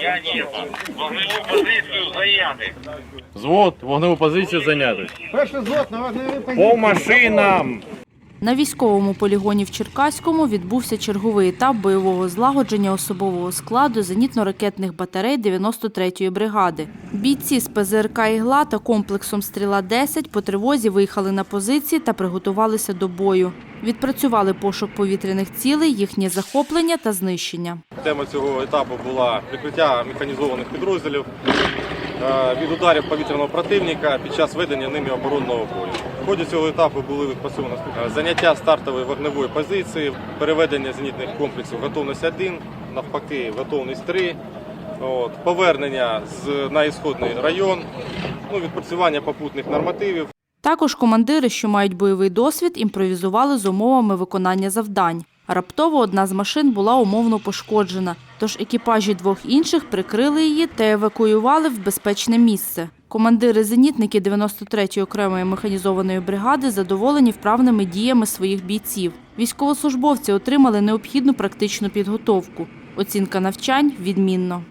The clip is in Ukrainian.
Я Нєва. Вогневу позицію зайняти. Звод, вогневу позицію зайняти. Перший звод на вогневій позиції. По машинам! На військовому полігоні в Черкаському відбувся черговий етап бойового злагодження особового складу зенітно-ракетних батарей 93-ї бригади. Бійці з ПЗРК «Ігла» та комплексом «Стріла-10» по тривозі виїхали на позиції та приготувалися до бою. Відпрацювали пошук повітряних цілей, їхнє захоплення та знищення. Тема цього етапу була прикриття механізованих підрозділів е, від ударів повітряного противника під час ведення ними оборонного бою. В ході цього етапу були відпрацьовані е, заняття стартової вогневої позиції, переведення зенітних комплексів готовність 1, навпаки, готовність 3, от, повернення з, на ісходний район, ну, відпрацювання попутних нормативів. Також командири, що мають бойовий досвід, імпровізували з умовами виконання завдань. Раптово одна з машин була умовно пошкоджена, тож екіпажі двох інших прикрили її та евакуювали в безпечне місце. Командири-зенітники 93-ї окремої механізованої бригади задоволені вправними діями своїх бійців. Військовослужбовці отримали необхідну практичну підготовку. Оцінка навчань відмінно.